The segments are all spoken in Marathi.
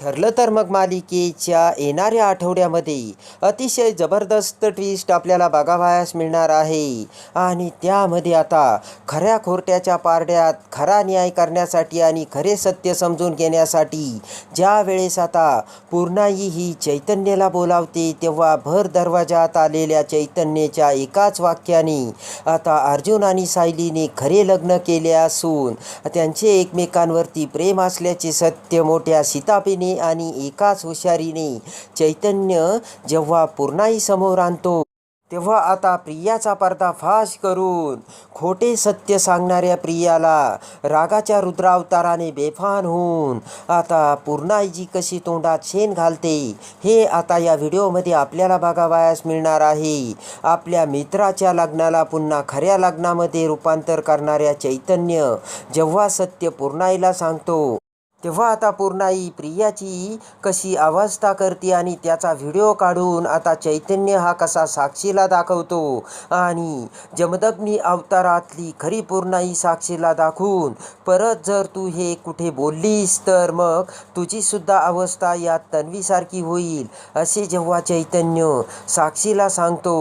ठरलं तर मग मालिकेच्या येणाऱ्या आठवड्यामध्ये अतिशय जबरदस्त ट्विस्ट आपल्याला बघावयास मिळणार आहे. आणि त्यामध्ये आता खऱ्या खोरट्याच्या पारड्यात खरा न्याय करण्यासाठी आणि खरे सत्य समजून घेण्यासाठी ज्या वेळेस आता पूर्णाई ही चैतन्याला बोलावते तेव्हा भर दरवाजात आलेल्या चैतन्याच्या एकाच वाक्याने आता अर्जुन आणि सायलीने खरे लग्न केले असून त्यांचे एकमेकांवरती प्रेम असल्याचे सत्य मोठ्या सीतापीने आणि एकाच हुशारीने चैतन्य जेव्हा पूर्णाई समोर आणतो तेव्हा आता प्रियाचा पर्दाफाश करून खोटे सत्य सांगणाऱ्या प्रियाला रागाच्या रुद्रावताराने बेफान होऊन आता पूर्णाईजी कशी तोंडात शेण घालते हे आता या व्हिडिओमध्ये आपल्याला बघावयास मिळणार आहे. आपल्या मित्राच्या लग्नाला पुन्हा खऱ्या लग्नामध्ये रूपांतर करणाऱ्या चैतन्य जेव्हा सत्य पूर्णाईला सांगतो तेव्हा आता पूर्णाई प्रियाची कशी अवस्था करते आणि त्याचा व्हिडिओ काढून आता चैतन्य हा कसा साक्षीला दाखवतो. आणि जमदग्नी अवतारातली खरी पूर्णाई साक्षीला दाखवून परत जर तू हे कुठे बोललीस तर मग तुझीसुद्धा अवस्था या तन्वीसारखी होईल असे जेव्हा चैतन्य साक्षीला सांगतो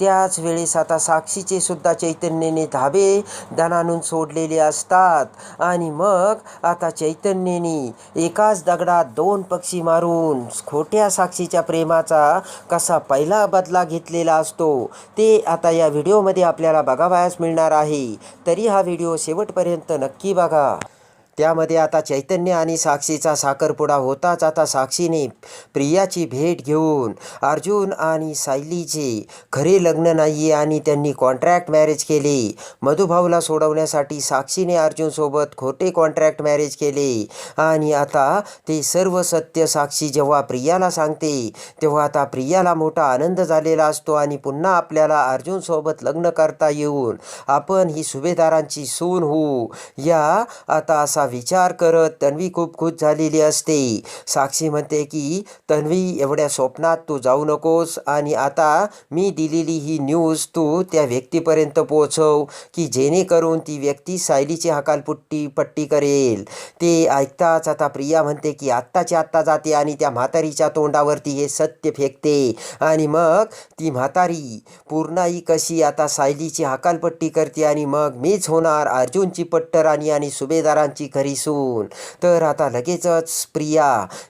त्याच वेळेस आता साक्षीचे सुद्धा चैतन्याने धाबे धनानून सोडलेले असतात. आणि मग आता चैतन्याने एकाच दगडात दोन पक्षी मारून खोट्या साक्षीच्या प्रेमाचा कसा पहिला बदला घेतलेला असतो ते आता या व्हिडिओमध्ये आपल्याला बघावयास मिळणार आहे. तरी हा व्हिडिओ शेवटपर्यंत नक्की बघा. त्यामध्ये आता चैतन्य आणि साक्षीचा साखरपुडा होताच आता साक्षीने प्रियाची भेट घेऊन अर्जुन आणि सायलीचे खरे लग्न नाही आणि त्यांनी कॉन्ट्रॅक्ट मॅरेज केले. मधुभाऊला सोडवण्यासाठी साक्षीने अर्जुनसोबत खोटे कॉन्ट्रॅक्ट मॅरेज केले. आणि आता ते सर्व सत्य साक्षी जेव्हा प्रियाला सांगते तेव्हा आता प्रियाला मोठा आनंद झालेला असतो आणि पुन्हा आपल्याला अर्जुनसोबत लग्न करता येऊन आपण ही सुभेदारांची सून होऊ. या आता असा विचार करत तन्वी खूप खुश झालेली असते. साक्षी म्हणते की तन्वी एवढ्या स्वप्नात तू जाऊ नकोस आणि आता मी दिलेली ही न्यूज तू त्या व्यक्तीपर्यंत पोहोचव की जेणेकरून ती व्यक्ती सायलीची हकालपुट्टी पट्टी करेल. ते ऐकताच आता प्रिया म्हणते की आत्ताची आत्ता जाते आणि त्या म्हातारीच्या तोंडावरती हे सत्य फेकते. आणि मग ती म्हातारी पूर्णाई कशी आता सायलीची हकालपट्टी करते आणि मग मीच होणार अर्जुनची पट्टराणी आणि सुभेदारांची घरी सून तर आता लगेचच प्रिया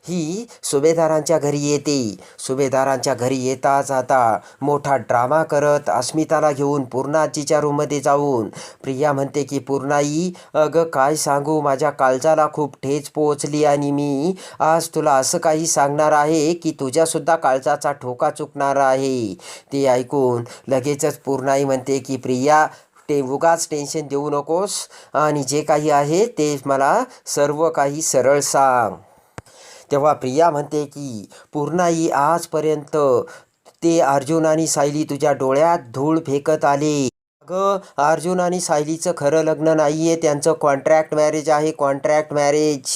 ही सुभेदारांच्या घरी येते. सुभेदारांच्या घरी येताच आता मोठा ड्रामा करत अस्मिताला घेऊन पूर्णाजीच्या रूममध्ये जाऊन. प्रिया म्हणते की पूर्णाई अगं काय सांगू? माझ्या काळजाला खूप ठेच पोचली आणि मी आज तुला असं काही सांगणार आहे की तुझ्यासुद्धा काळजाचा ठोका चुकणार आहे. ते ऐकून लगेचच पूर्णाई म्हणते की प्रिया ते उगाच टेन्शन देऊ नकोस. आणि जे काही आहे ते मला सर्व काही सरळ सांग. तेव्हा प्रिया म्हणते की पूर्णाई आजपर्यंत ते अर्जुन आणि सायली तुझ्या डोळ्यात धूळ फेकत आले. अगं अर्जुन आणि सायलीचं खरं लग्न नाही आहे त्यांचं कॉन्ट्रॅक्ट मॅरेज आहे कॉन्ट्रॅक्ट मॅरेज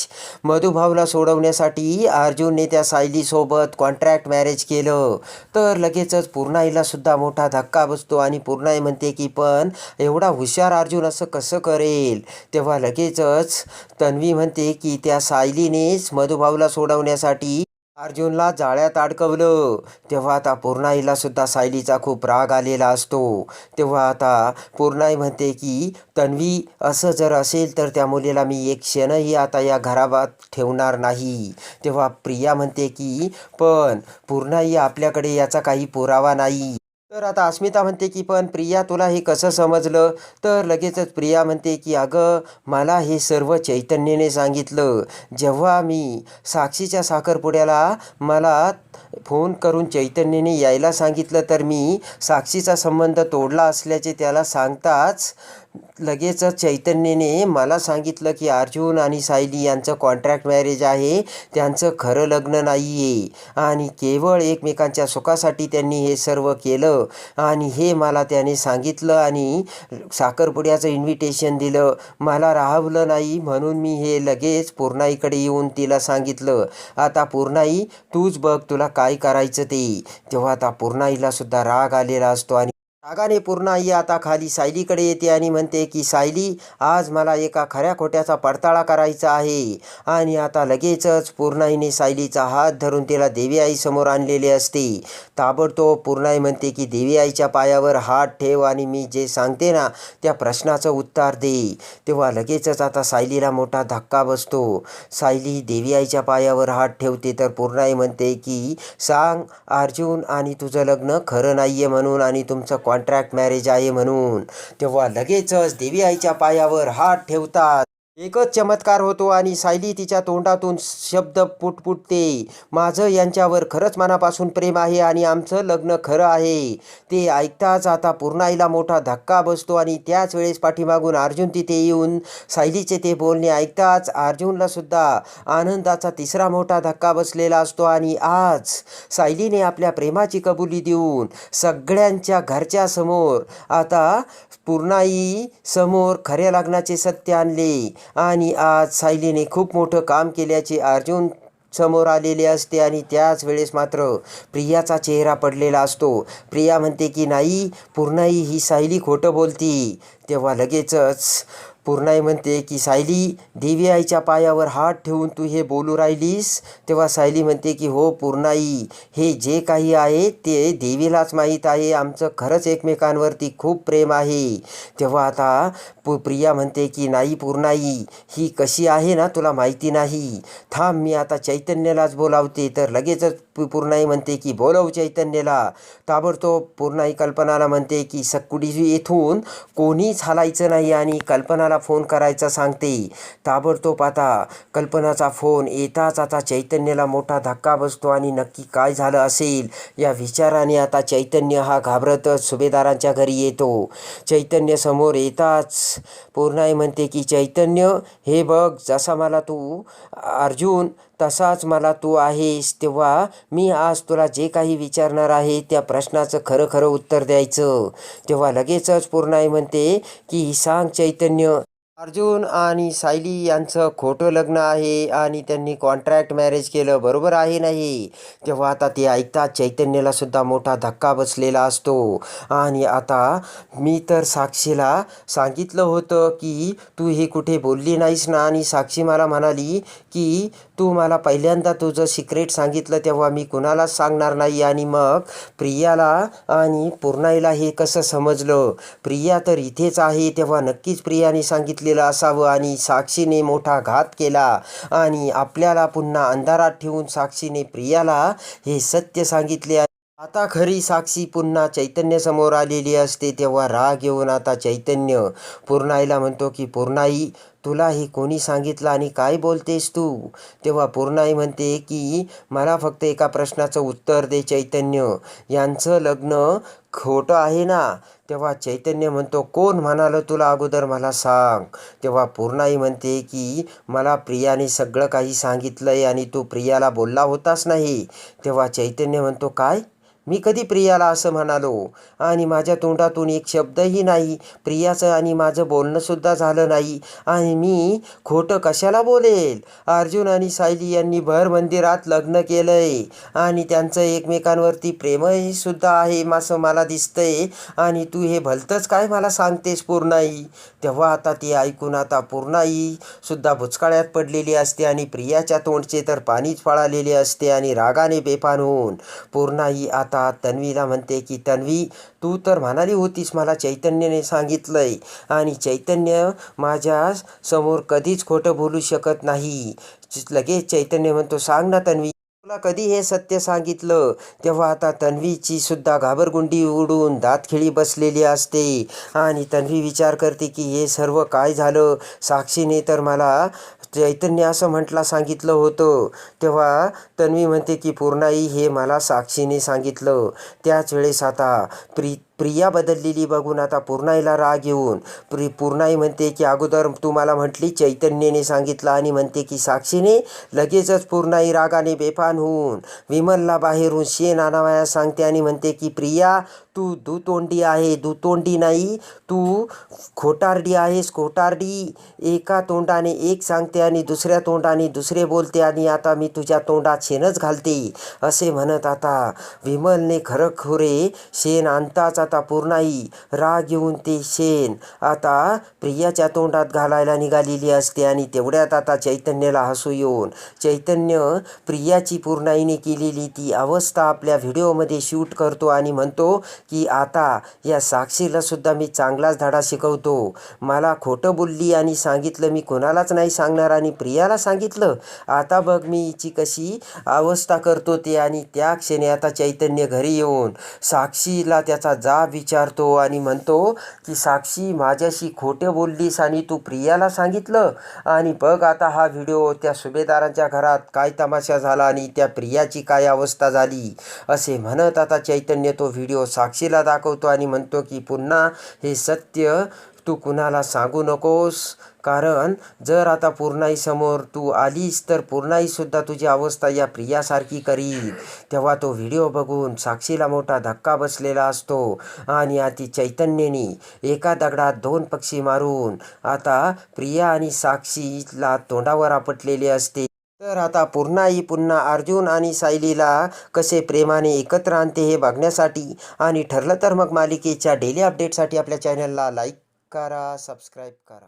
मधुभावला सोडवण्यासाठी अर्जुनने त्या सायलीसोबत कॉन्ट्रॅक्ट मॅरेज केलं. तर लगेचच पूर्णाईला सुद्धा मोठा धक्का बसतो आणि पूर्णाई म्हणते की पण एवढा हुशार अर्जुन असं कसं करेल? तेव्हा लगेचच तन्वी म्हणते की त्या सायलीनेच मधुभावला सोडवण्यासाठी अर्जुनला जाळ्यात अडकवलं. तेव्हा आता पूर्णाईला सुद्धा सायलीचा खूप राग आलेला असतो. तेव्हा आता पूर्णाई म्हणते की तन्वी असं जर असेल तर त्या मुलीला मी एक क्षणही आता या घराबात ठेवणार नाही. तेव्हा प्रिया म्हणते की पण पूर्णाई आपल्याकडे याचा काही पुरावा नाही. तर आता अस्मिता म्हणते की पण प्रिया तुला हे कसं समजलं? तर लगेचच प्रिया म्हणते की अगं मला हे सर्व चैतन्याने सांगितलं. जेव्हा मी साक्षीच्या साखरपुड्याला मला फोन करून चैतन्याने यायला सांगितलं तर मी साक्षीचा संबंध तोडला असल्याचे त्याला सांगताच लगेचच चैतन्याने मला सांगितलं की अर्जुन आणि सायली यांचं कॉन्ट्रॅक्ट मॅरेज आहे. त्यांचं खरं लग्न नाही आहे आणि केवळ एकमेकांच्या सुखासाठी त्यांनी हे सर्व केलं. आणि हे मला त्याने सांगितलं आणि साखरपुड्याचं इन्व्हिटेशन दिलं. मला राहवलं नाही म्हणून मी हे लगेच पूर्णाईकडे येऊन तिला सांगितलं. आता पूर्णाई तूच बघ तुला काय करायचं ते. तेव्हा आता पूर्णाईलासुद्धा राग आलेला असतो आणि रागाने पूर्ण आई आता खाली सायलीकडे येते आणि म्हणते की सायली आज मला एका खऱ्या खोट्याचा पडताळा करायचा आहे. आणि आता लगेचच पूर्णाईने सायलीचा हात धरून तिला देवी आई समोर आणलेले असते. ताबडतोब पूर्णाई म्हणते की देवी आईच्या पायावर हात ठेव आणि मी जे सांगते ना त्या प्रश्नाचं उत्तर दे. तेव्हा लगेचच आता सायलीला मोठा धक्का बसतो. सायली देवी आईच्या पायावर हात ठेवते तर पूर्णाई म्हणते की सांग अर्जुन आणि तुझं लग्न खरं नाही आहे म्हणून आणि तुमचं कॉन्ट्रॅक्ट मॅरेज आहे म्हणून. तेव्हा लगेचच देवी आईच्या पायावर हात ठेवतात. एकच चमत्कार होतो आणि सायली तिच्या तोंडातून शब्द पुटपुटते. माझं यांच्यावर खरंच मनापासून प्रेम आहे आणि आमचं लग्न खरं आहे. ते ऐकताच आता पूर्णाईला मोठा धक्का बसतो आणि त्याच वेळेस पाठीमागून अर्जुन तिथे येऊन सायलीचे ते बोलणे ऐकताच अर्जुनला सुद्धा आनंदाचा तिसरा मोठा धक्का बसलेला असतो आणि आज सायलीने आपल्या प्रेमाची कबुली देऊन सगळ्यांच्या घरच्या समोर आता पूर्णाई समोर खऱ्या लग्नाचे सत्य आणले. आणि आज सायलीने खूप मोठं काम केल्याचे अर्जुन समोर आलेले असते आणि त्याच वेळेस मात्र प्रियाचा चेहरा पडलेला असतो. प्रिया म्हणते की नाही पूर्णाई ही सायली खोटं बोलती. तेव्हा लगेचच पूर्णाई म्हणते की सायली देवी आईच्या पायावर हात ठेवून तू हे बोलू राहिलीस? तेव्हा सायली म्हणते की हो पूर्णाई हे जे काही आहे ते देवीलाच माहीत आहे. आमचं खरंच एकमेकांवरती खूप प्रेम आहे. तेव्हा आता पु प्रिया म्हणते की नाही पूर्णाई ही कशी आहे ना तुला माहिती नाही. थांब मी आता चैतन्यालाच बोलावते. तर लगेचच पूर्णाई म्हणते की बोलव चैतन्याला. ताबडतोब पूर्णाई कल्पनाला म्हणते की सक्कुडी येथून कोणीच हालायचं नाही आणि कल्पनाला फोन करायचा सांगते. ताबडतोब आता कल्पनाचा फोन येताच आता चैतन्याला मोठा धक्का बसतो आणि नक्की काय झालं असेल या विचाराने आता चैतन्य हा घाबरतच सुभेदारांच्या घरी येतो. चैतन्य समोर येताच पूर्णाई म्हणते की चैतन्य हे बघ जसा मला तू अर्जुन तसाच मला तू आहेस. तेव्हा मी आज तुला जे काही विचारणार आहे त्या प्रश्नाचं खरं खरं उत्तर द्यायचं. तेव्हा लगेचच पूर्णाई म्हणते की सांग चैतन्य. अर्जुन आणि सायली यांचं खोटं लग्न आहे आणि त्यांनी कॉन्ट्रॅक्ट मॅरेज केलं. बरोबर आहे नाही? तेव्हा आता ते ऐकतात चैतन्याला सुद्धा मोठा धक्का बसलेला असतो. आणि आता मी तर साक्षीला सांगितलं होतं की तू हे कुठे बोलली नाहीस ना? आणि साक्षी मला म्हणाली की तू मला पहिल्यांदा तुझं सिक्रेट सांगितलं तेव्हा मी कुणालाच सांगणार नाही. आणि मग प्रियाला आणि पूर्णाईला हे कसं समजलं? प्रिया तर इथेच आहे तेव्हा नक्कीच प्रियाने सांगितलेलं असावं. आणि साक्षीने मोठा घात केला. आणि आपल्याला पुन्हा अंधारात ठेवून साक्षीने प्रियाला हे सत्य सांगितले. आता खरी साक्षी पुन्हा चैतन्य समोर आलेली असते तेव्हा राग येऊन आता चैतन्य पूर्णाईला म्हणतो की पूर्णाई तुला हे कोणी सांगितलं आणि काय बोलतेस तू? तेव्हा पूर्णाई म्हणते की मला फक्त एका प्रश्नाचं उत्तर दे चैतन्य. यांचं लग्न खोटं आहे ना? तेव्हा चैतन्य म्हणतो कोण म्हणालं तुला अगोदर मला सांग? तेव्हा पूर्णाई म्हणते की मला प्रियाने सगळं काही सांगितलं आहे आणि तू प्रियाला बोलला होतास नाही. तेव्हा चैतन्य म्हणतो काय? मी कधी प्रियाला असं म्हणालो? आणि माझ्या तोंडातून एक शब्दही नाही. प्रियाचं आणि माझं बोलणंसुद्धा झालं नाही. आणि मी खोटं कशाला बोलेल? अर्जुन आणि सायली यांनी भर मंदिरात लग्न केलं आहे आणि त्यांचं एकमेकांवरती प्रेमही सुद्धा आहे असं मला दिसतंय. आणि तू हे भलतंच काय मला सांगतेस पूर्णाई? तेव्हा आता ती ऐकून आता पूर्णाई सुद्धा भुचकाळ्यात पडलेली असते आणि प्रियाच्या तोंडचे तर पाणीच पळालेले असते आणि रागाने बेपान होऊन पूर्णाई आता आता तन्वीला म्हणते की तन्वी तू तर म्हणाली होतीस मला चैतन्याने सांगितलंय आणि चैतन्य माझ्यासमोर कधीच खोटं बोलू शकत नाही. लगेच चैतन्य म्हणतो सांग ना तन्वी तुला कधी हे सत्य सांगितलं? तेव्हा आता तन्वीची सुद्धा घाबरगुंडी उडून दातखिळी बसलेली असते आणि तन्वी विचार करते की हे सर्व काय झालं? साक्षीने तर मला चैतन्य असं म्हटला सांगितलं होतं. तेव्हा तन्वी म्हणते की पूर्णाई हे मला साक्षीने सांगितलं. त्याच वेळेस आता प्री प्रिया बदललेली बघून आता पूर्णाईला राग येऊन प्रि पूर्णाई म्हणते की अगोदर तू मला म्हटली चैतन्यने सांगितलं आणि म्हणते की साक्षीने लगेचच पूर्णाई रागाने बेफान होऊन विमलला बाहेरून शेण आणावया सांगते आणि म्हणते की प्रिया तू दुतोंडी आहे दुतोंडी नाही तू खोटारडी आहेस खोटारडी. एका तोंडाने एक सांगते आणि दुसऱ्या तोंडाने दुसरे बोलते आणि आता मी तुझ्या तोंडात शेणच घालते असे म्हणत आता. विमलने खरं शेण आणताच आता पूर्णाई राग येऊन ते शेण. आता प्रियाच्या तोंडात घालायला निघालेली असते आणि तेवढ्यात आता चैतन्याला हसू येऊन चैतन्य प्रियाची पूर्णाईने केलेली ती अवस्था आपल्या व्हिडिओमध्ये शूट करतो आणि म्हणतो की आता या साक्षीला सुद्धा मी चांगलाच धडा शिकवतो. मला खोटं बोलली आणि सांगितलं मी कोणालाच नाही सांगणार आणि प्रियाला सांगितलं. आता बघ मी हिची कशी अवस्था करतो ते आणि त्या क्षणी आता चैतन्य घरी येऊन साक्षीला त्याचा जाब विचारतो आणि म्हणतो की साक्षी माझ्याशी खोटे बोललीस आणि तू प्रियाला सांगितलं. आणि बघ आता हा व्हिडिओ त्या सुभेदारांच्या घरात काय तमाशा झाला आणि त्या प्रियाची काय अवस्था झाली. असे म्हणत आता चैतन्य तो व्हिडिओ साक्षीला दाखवतो आणि म्हणतो की पुन्हा हे सत्य तू कुणाला सांगू नकोस. कारण जर आता पूर्णाईसमोर तू आलीस तर पूर्णाईसुद्धा तुझी अवस्था या प्रियासारखी करील. तेव्हा तो व्हिडिओ बघून साक्षीला मोठा धक्का बसलेला असतो आणि आती चैतन्यनी एका दगडात दोन पक्षी मारून आता प्रिया आणि साक्षीला तोंडावर आपटलेले असते. तर आता पुन्हाही पुन्हा अर्जुन आणि सायलीला कसे प्रेमाने एकत्र आणते हे बघण्यासाठी आणि ठरलं तर मग मालिकेच्या डेली अपडेटसाठी आपल्या चॅनलला लाईक करा सबस्क्राईब करा.